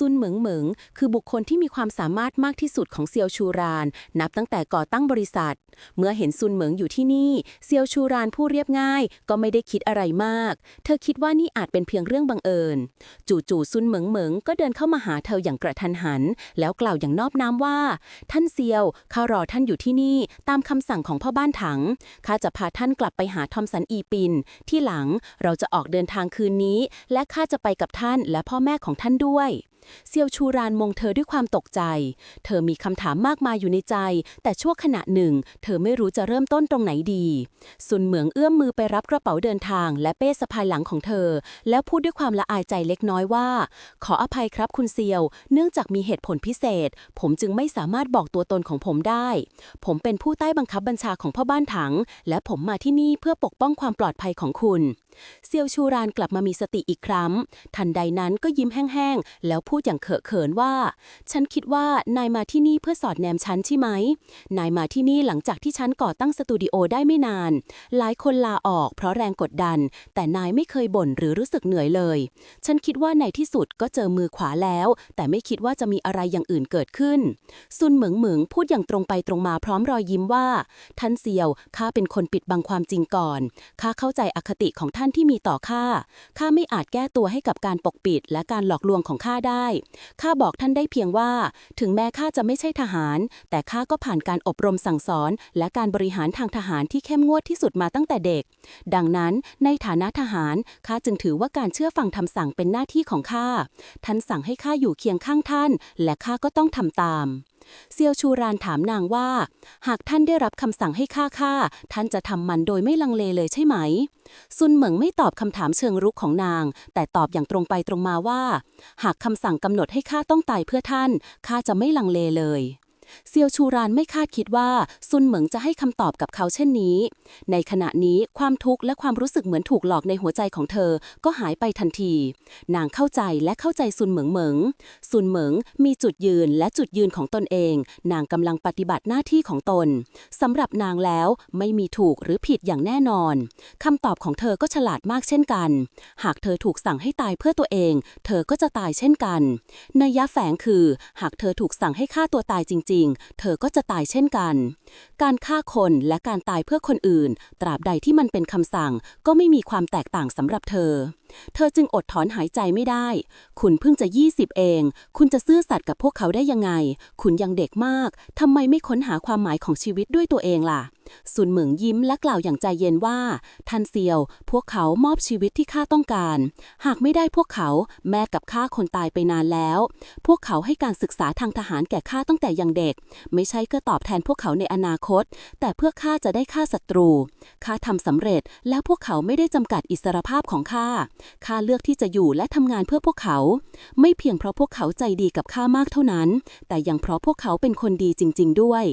ซุนเหมิงเหมิงคือบุคคลที่มีความสามารถมากที่สุดของเซียวชูราน นับตั้งแต่ก่อตั้งบริษัท เมื่อเห็นซุนเหมิงอยู่ที่นี่เซียวชูรานผู้เรียบง่าย ก็ไม่ได้คิดอะไรมาก เธอคิดว่านี่อาจเป็นเพียงเรื่องบังเอิญ จู่ๆซุนเหมิงเหมิงก็เดินเข้ามาหาเธออย่างกระทันหัน แล้วกล่าวอย่างนอบน้อมว่า ท่านเซียวข้ารอท่านอยู่ที่นี่ตามคำสั่งของพ่อบ้านถังข้าจะพาท่านกลับไปหาทอมสันอีปิน ที่หลังเราจะออกเดินทางคืนนี้ และข้าจะไปกับท่านและพ่อแม่ของท่านด้วย เซียวชูรานมองเธอด้วยความตกใจ เธอมีคำถามมากมายอยู่ในใจ แต่ชั่วขณะหนึ่ง เธอไม่รู้จะเริ่มต้นตรงไหนดี ซุนเหมืองเอื้อมมือไปรับกระเป๋าเดินทาง และเป้สะพายหลังของเธอ แล้วพูดด้วยความละอายใจเล็กน้อยว่า ขออภัยครับคุณเซียว เนื่องจากมีเหตุผลพิเศษ ผมจึงไม่สามารถบอกตัวตนของผมได้ ผมเป็นผู้ใต้บังคับบัญชาของพ่อบ้านถัง และผมมาที่นี่เพื่อปกป้องความปลอดภัยของคุณ เซียวชูรานกลับมามีสติอีกครั้ง ทันใดนั้นก็ยิ้มแห้งๆแล้วพูดอย่างเขอะเขินว่า ฉันคิดว่านายมาที่นี่เพื่อสอดแนมฉันใช่ไหม นายมาที่นี่หลังจากที่ฉันก่อตั้งสตูดิโอได้ไม่นาน หลายคนลาออกเพราะแรงกดดัน แต่นายไม่เคยบ่นหรือรู้สึกเหนื่อยเลย ฉันคิดว่าในที่สุดก็เจอมือขวาแล้ว แต่ไม่คิดว่าจะมีอะไรอย่างอื่นเกิดขึ้น ซุนเหมิงเหมิงพูดอย่างตรงไปตรงมาพร้อมรอยยิ้มว่า ท่านเซียว ข้าเป็นคนปิดบังความจริงก่อน ข้าเข้าใจอคติของท่านที่มีต่อข้า ข้าไม่อาจแก้ตัวให้กับการปกปิดและการหลอกลวงของข้าได้ข้าบอกท่านได้เพียงว่า ถึงแม้ข้าจะไม่ใช่ทหาร แต่ข้าก็ผ่านการอบรมสั่งสอน และการบริหารทางทหารที่เข้มงวดที่สุดมาตั้งแต่เด็ก ดังนั้นในฐานะทหารข้าจึงถือว่าการเชื่อฟังคำสั่งเป็นหน้าที่ของข้าท่านสั่งให้ข้าอยู่เคียงข้างท่าน และข้าก็ต้องทำตาม เซียวชูรานถามนางว่า หากท่านได้รับคำสั่งให้ฆ่าข้าท่านจะทำมันโดยไม่ลังเลเลยใช่ไหม ซุนเหมิงไม่ตอบคำถามเชิงรุกของนาง แต่ตอบอย่างตรงไปตรงมาว่า หากคำสั่งกำหนดให้ข้าต้องตายเพื่อท่านข้าจะไม่ลังเลเลย เซียวชูรานไม่คาดคิดว่าซุนเหมิงจะให้คำตอบกับเขาเช่นนี้ ในขณะนี้ความทุกข์และความรู้สึกเหมือนถูกหลอกในหัวใจของเธอก็หายไปทันที นางเข้าใจและเข้าใจซุนเหมิงเหมิงซุนเหมิงมีจุดยืนและจุดยืนของตนเอง นางกำลังปฏิบัติหน้าที่ของตนสำหรับนางแล้วไม่มีถูกหรือผิดอย่างแน่นอนคำตอบของเธอก็ฉลาดมากเช่นกัน หากเธอถูกสั่งให้ตายเพื่อตัวเอง เธอก็จะตายเช่นกันนัยยะแฝงคือ หากเธอถูกสั่งให้ฆ่าตัวตายจริงง เธอก็จะตายเช่นกัน การฆ่าคนและการตายเพื่อคนอื่น ตราบใดที่มันเป็นคำสั่ง ก็ไม่มีความแตกต่างสำหรับเธอ เธอจึงอดถอนหายใจไม่ได้ คุณเพิ่งจะ 20 เอง คุณจะซื่อสัตย์กับพวกเขาได้ยังไง คุณยังเด็กมาก ทำไมไม่ค้นหาความหมายของชีวิตด้วยตัวเองล่ะ ซุนเหมิงยิ้มและกล่าวอย่างใจเย็นว่าท่านเซียว พวกเขามอบชีวิตที่ข้าต้องการ หากไม่ได้พวกเขาแม่กับข้าคนตายไปนานแล้ว พวกเขาให้การศึกษาทางทหารแก่ข้าตั้งแต่ยังเด็ก ไม่ใช่เพื่อตอบแทนพวกเขาในอนาคต แต่เพื่อข้าจะได้ฆ่าศัตรู ข้าทำสำเร็จแล้วพวกเขาไม่ได้จำกัดอิสรภาพของข้าข้าเลือกที่จะอยู่และทำงานเพื่อพวกเขา ไม่เพียงเพราะพวกเขาใจดีกับข้ามากเท่านั้น แต่ยังเพราะพวกเขาเป็นคนดีจริง ๆ ด้วย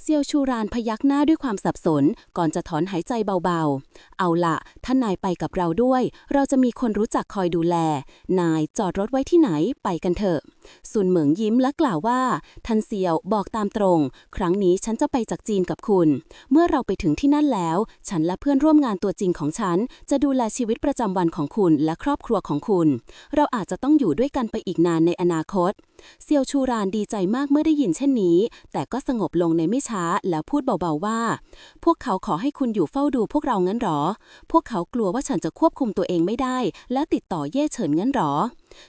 เซียวชูรานพยักหน้าด้วยความสับสน ก่อนจะถอนหายใจเบาๆ เอาละท่านนายไปกับเราด้วย เราจะมีคนรู้จักคอยดูแล นายจอดรถไว้ที่ไหนไปกันเถอะซุนเหมิงยิ้มและกล่าวว่าท่านเซียวบอกตามตรง ครั้งนี้ฉันจะไปจากจีนกับคุณ เมื่อเราไปถึงที่นั่นแล้ว ฉันและเพื่อนร่วมงานตัวจริงของฉัน จะดูแลชีวิตประจำวันของคุณและครอบครัวของคุณ เราอาจจะต้องอยู่ด้วยกันไปอีกนานในอนาคต เซียวชูรานดีใจมากเมื่อได้ยินเช่นนี้ แต่ก็สงบลงในไม่ช้าแล้วพูดเบาๆว่า พวกเขาขอให้คุณอยู่เฝ้าดูพวกเรางั้นหรอ พวกเขากลัวว่าฉันจะควบคุมตัวเองไม่ได้ และติดต่อเย่เฉินงั้นหรอ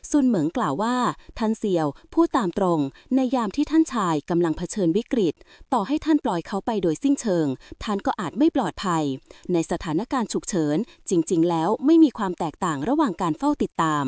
ซุนเหมิงกล่าวว่าท่านเซียวพูดตามตรง ในยามที่ท่านชายกำลังเผชิญวิกฤต ต่อให้ท่านปล่อยเขาไปโดยสิ้นเชิง ท่านก็อาจไม่ปลอดภัย ในสถานการณ์ฉุกเฉิน จริง ๆ แล้วไม่มีความแตกต่างระหว่างการเฝ้าติดตาม